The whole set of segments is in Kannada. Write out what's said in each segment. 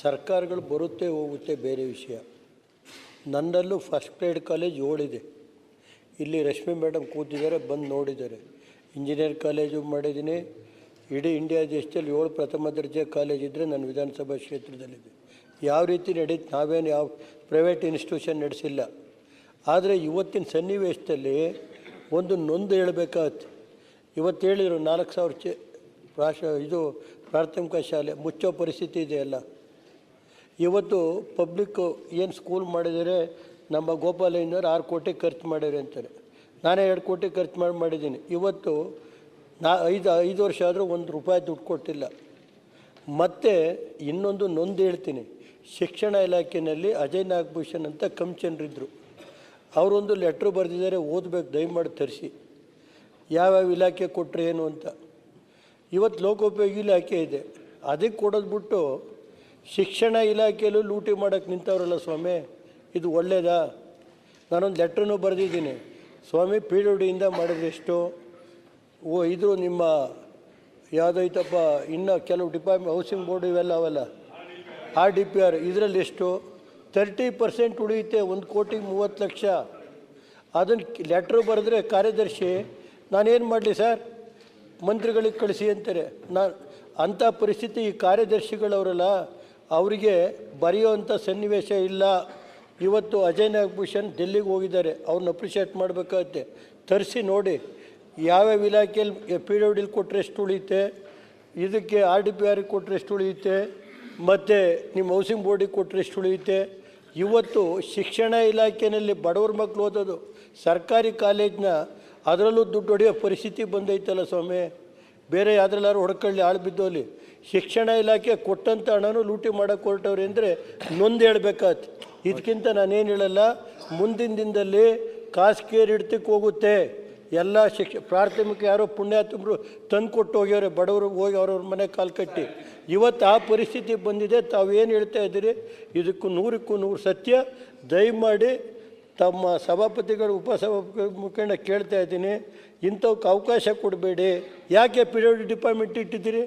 ಸರ್ಕಾರಗಳು ಬರುತ್ತೆ ಹೋಗುತ್ತೆ ಬೇರೆ ವಿಷಯ. ನನ್ನಲ್ಲೂ ಫಸ್ಟ್ ಗ್ರೇಡ್ ಕಾಲೇಜ್ ಏಳಿದೆ ಇಲ್ಲಿ ರಶ್ಮಿ ಮೇಡಮ್ ಕೂತಿದ್ದಾರೆ, ಬಂದು ನೋಡಿದ್ದಾರೆ. ಇಂಜಿನಿಯರ್ ಕಾಲೇಜು ಮಾಡಿದ್ದೀನಿ. ಇಡೀ ಇಂಡಿಯಾ ದೇಶದಲ್ಲಿ ಏಳು ಪ್ರಥಮ ದರ್ಜೆ ಕಾಲೇಜ್ ಇದ್ದರೆ ನನ್ನ ವಿಧಾನಸಭಾ ಕ್ಷೇತ್ರದಲ್ಲಿದೆ ಯಾವ ರೀತಿ ನಡೀತು, ನಾವೇನು ಯಾವ ಪ್ರೈವೇಟ್ ಇನ್ಸ್ಟಿಟ್ಯೂಷನ್ ನಡೆಸಿಲ್ಲ. ಆದರೆ ಇವತ್ತಿನ ಸನ್ನಿವೇಶದಲ್ಲಿ ಒಂದು ನೊಂದು ಹೇಳಬೇಕಾಗತ್ತೆ. ಇವತ್ತು ಹೇಳಿದರು ನಾಲ್ಕು ಸಾವಿರ ಚೆ ಪ್ರಾಶ ಇದು ಪ್ರಾಥಮಿಕ ಶಾಲೆ, ಮುಚ್ಚೋ ಪರಿಸ್ಥಿತಿ ಇದೆಯಲ್ಲ ಇವತ್ತು ಪಬ್ಲಿಕ್ಕು ಏನು ಸ್ಕೂಲ್ ಮಾಡಿದರೆ ನಮ್ಮ ಗೋಪಾಲಯ್ಯನವ್ರು ಆರು ಕೋಟಿ ಖರ್ಚು ಮಾಡ್ಯಾರೆ ಅಂತಾರೆ. ನಾನೇ ಎರಡು ಕೋಟಿ ಖರ್ಚು ಮಾಡಿ ಮಾಡಿದ್ದೀನಿ. ಇವತ್ತು ನಾ ಐದು ಐದು ವರ್ಷ ಆದರೂ ಒಂದು ರೂಪಾಯಿ ದುಡ್ಡು ಕೊಟ್ಟಿಲ್ಲ. ಮತ್ತು ಇನ್ನೊಂದು ನೊಂದು ಹೇಳ್ತೀನಿ. ಶಿಕ್ಷಣ ಇಲಾಖೆಯಲ್ಲಿ ಅಜಯ್ ನಾಗಭೂಷಣ್ ಅಂತ ಕಮಿಷನ್ರಿದ್ದರು ಅವರೊಂದು ಲೆಟ್ರ್ ಬರೆದಿದ್ದಾರೆ, ಓದಬೇಕು, ದಯಮಾಡಿ ತರಿಸಿ. ಯಾವ್ಯಾವ ಇಲಾಖೆ ಕೊಟ್ಟರೆ ಏನು ಅಂತ. ಇವತ್ತು ಲೋಕೋಪಯೋಗಿ ಇಲಾಖೆ ಇದೆ. ಅದಕ್ಕೆ ಕೊಡೋದು ಬಿಟ್ಟು ಶಿಕ್ಷಣ ಇಲಾಖೆಯಲ್ಲೂ ಲೂಟಿ ಮಾಡೋಕ್ಕೆ ನಿಂತವರಲ್ಲ ಸ್ವಾಮಿ, ಇದು ಒಳ್ಳೆಯದಾ ನಾನೊಂದು ಲೆಟ್ರನ್ನು ಬರೆದಿದ್ದೀನಿ. ಸ್ವಾಮಿ ಪಿ ಡಿ ಡಿಯಿಂದ ಮಾಡಿದ್ರೆ ಎಷ್ಟು? ಓ ಇದು ನಿಮ್ಮ ಯಾವುದೈತಪ್ಪ ಇನ್ನು ಕೆಲವು ಡಿಪಾರ್ಟ್ಮೆಂಟ್ ಹೌಸಿಂಗ್ ಬೋರ್ಡ್ ಇವೆಲ್ಲ ಅವೆಲ್ಲ? ಆರ್ ಡಿ ಪಿ ಆರ್, ಇದರಲ್ಲಿ ಎಷ್ಟು? ತರ್ಟಿ ಪರ್ಸೆಂಟ್ ಉಳಿಯುತ್ತೆ, ಒಂದು ಕೋಟಿ ಮೂವತ್ತು ಲಕ್ಷ. ಅದನ್ನು ಲೆಟ್ರ್ ಬರೆದ್ರೆ ಕಾರ್ಯದರ್ಶಿ, ನಾನೇನು ಮಾಡಲಿ ಸರ್? ಮಂತ್ರಿಗಳಿಗೆ ಕಳಿಸಿ ಅಂತಾರೆ. ನಾ, ಅಂಥ ಪರಿಸ್ಥಿತಿ ಈ ಕಾರ್ಯದರ್ಶಿಗಳವರಲ್ಲ, ಅವರಿಗೆ ಬರೆಯುವಂಥ ಸನ್ನಿವೇಶ ಇಲ್ಲ. ಇವತ್ತು ಅಜಯ್ ನಾಗಭೂಷಣ್ ಡೆಲ್ಲಿಗೆ ಹೋಗಿದ್ದಾರೆ. ಅವ್ರನ್ನ ಅಪ್ರಿಷಿಯೇಟ್ ಮಾಡಬೇಕಾಗತ್ತೆ. ತರಿಸಿ ನೋಡಿ, ಯಾವ್ಯಾವ ಇಲಾಖೆಯಲ್ಲಿ ಪಿ ಡಬ್ಲ್ಯೂ ಡಿಲಿ ಕೊಟ್ಟರೆ ಎಷ್ಟು ಉಳಿಯುತ್ತೆ? ಇದಕ್ಕೆ ಆರ್ ಡಿ ಪಿ ಆರಿಗೆ ಕೊಟ್ಟರೆ ಎಷ್ಟು ಉಳಿಯುತ್ತೆ? ಮತ್ತು ನಿಮ್ಮ ಹೌಸಿಂಗ್ ಬೋರ್ಡಿಗೆ ಕೊಟ್ಟರೆ ಎಷ್ಟು ಉಳಿಯುತ್ತೆ? ಇವತ್ತು ಶಿಕ್ಷಣ ಇಲಾಖೆಯಲ್ಲಿ ಬಡವ್ರ ಮಕ್ಕಳು ಓದೋದು, ಸರ್ಕಾರಿ ಕಾಲೇಜ್ನ ಅದರಲ್ಲೂ ದುಡ್ಡು ಹೊಡೆಯೋ ಪರಿಸ್ಥಿತಿ ಬಂದೈತಲ್ಲ ಸ್ವಾಮಿ. ಬೇರೆ ಯಾವ್ದ್ರಲ್ಲಾರು ಹೊಡ್ಕೊಳ್ಳಿ, ಆಳು ಬಿದ್ದೋಲಿ. ಶಿಕ್ಷಣ ಇಲಾಖೆ ಕೊಟ್ಟಂಥ ಹಣನೂ ಲೂಟಿ ಮಾಡೋಕೆ ಹೊರಟವ್ರೆ ಅಂದರೆ ನೊಂದು ಹೇಳ್ಬೇಕಾತ್. ಇದಕ್ಕಿಂತ ನಾನೇನು ಹೇಳಲ್ಲ, ಮುಂದಿನ ದಿನದಲ್ಲಿ ಖಾಸಗಿಯರ್ ಹಿಡ್ತಕ್ಕೆ ಹೋಗುತ್ತೆ. ಎಲ್ಲ ಶಿಕ್ಷ, ಪ್ರಾಥಮಿಕ ಯಾರೋ ಪುಣ್ಯಾತ್ಮರು ತಂದು ಕೊಟ್ಟು ಹೋಗ್ಯವ್ರೆ ಬಡವರು ಹೋಗಿ ಅವ್ರವ್ರ ಮನೆ ಕಾಲು ಕಟ್ಟಿ. ಇವತ್ತು ಆ ಪರಿಸ್ಥಿತಿ ಬಂದಿದೆ, ತಾವೇನು ಹೇಳ್ತಾ ಇದ್ದೀರಿ? ಇದಕ್ಕೂ ನೂರಕ್ಕೂ ನೂರು ಸತ್ಯ. ದಯಮಾಡಿ ತಮ್ಮ ಸಭಾಪತಿಗಳು ಉಪಸಭಾಪತಿ ಮುಖಂಡ ಕೇಳ್ತಾ ಇದ್ದೀನಿ ಇಂಥವಕ್ಕೆ ಅವಕಾಶ ಕೊಡಬೇಡಿ. ಯಾಕೆ ಪಿ ಡಬ್ಲ್ಯೂ ಡಿಪಾರ್ಟ್ಮೆಂಟ್ ಇಟ್ಟಿದ್ದೀರಿ?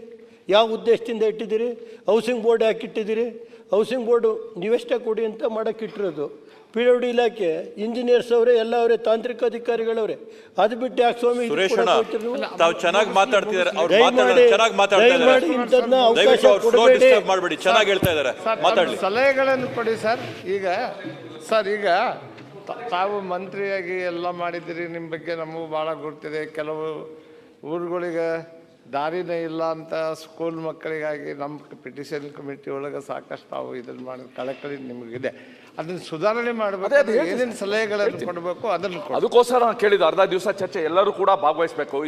ಯಾವ ಉದ್ದೇಶದಿಂದ ಇಟ್ಟಿದ್ದೀರಿ? ಹೌಸಿಂಗ್ ಬೋರ್ಡ್ ಯಾಕೆ ಇಟ್ಟಿದ್ದೀರಿ? ಹೌಸಿಂಗ್ ಬೋರ್ಡು ನೀವೆಷ್ಟೇ ಕೊಡಿ ಅಂತ ಮಾಡೋಕ್ಕೆ ಇಟ್ಟಿರೋದು. ಪಿ ಡಬ್ಲ್ಯೂ ಡಿ ಇಲಾಖೆ ಇಂಜಿನಿಯರ್ಸ್ ಅವರೇ ಎಲ್ಲ ಅವರೇ ತಾಂತ್ರಿಕ ಅಧಿಕಾರಿಗಳವರೇ. ಅದು ಬಿಟ್ಟು ಯಾಕೆ ಸ್ವಾಮಿ? ತಾವು ಚೆನ್ನಾಗಿ ಮಾತಾಡ್ತಿದ್ದಾರೆ. ಚೆನ್ನಾಗಿ ಮಾತಾಡ್ತಾರೆ ಸಲಹೆಗಳನ್ನು ಕೊಡಿ ಸರ್. ಈಗ ಸರ್ ಈಗ ತಾವು ಮಂತ್ರಿಯಾಗಿ ಎಲ್ಲ ಮಾಡಿದ್ದೀರಿ ನಿಮ್ಮ ಬಗ್ಗೆ ನಮಗೂ ಭಾಳ ಗೊತ್ತಿದೆ ಕೆಲವು ಊರುಗಳಿಗೆ ದಾರಿನೇ ಇಲ್ಲ ಅಂತ ಸ್ಕೂಲ್ ಮಕ್ಕಳಿಗಾಗಿ ನಮ್ಮ ಪಿಟಿಷನ್ ಕಮಿಟಿ ಒಳಗೆ ಸಾಕಷ್ಟು ತಾವು ಇದನ್ನು ಮಾಡಿ ಕಳಕಳಿ ನಿಮಗಿದೆ. ಅದನ್ನು ಸುಧಾರಣೆ ಮಾಡಬೇಕು ಏನೇನು ಸಲಹೆಗಳನ್ನು ಕೊಡಬೇಕು ಅದನ್ನು ಅದಕ್ಕೋಸ್ಕರ ನಾನು ಕೇಳಿದ್ದು ಅರ್ಧ ದಿವಸ ಚರ್ಚೆ ಎಲ್ಲರೂ ಕೂಡ ಭಾಗವಹಿಸಬೇಕು.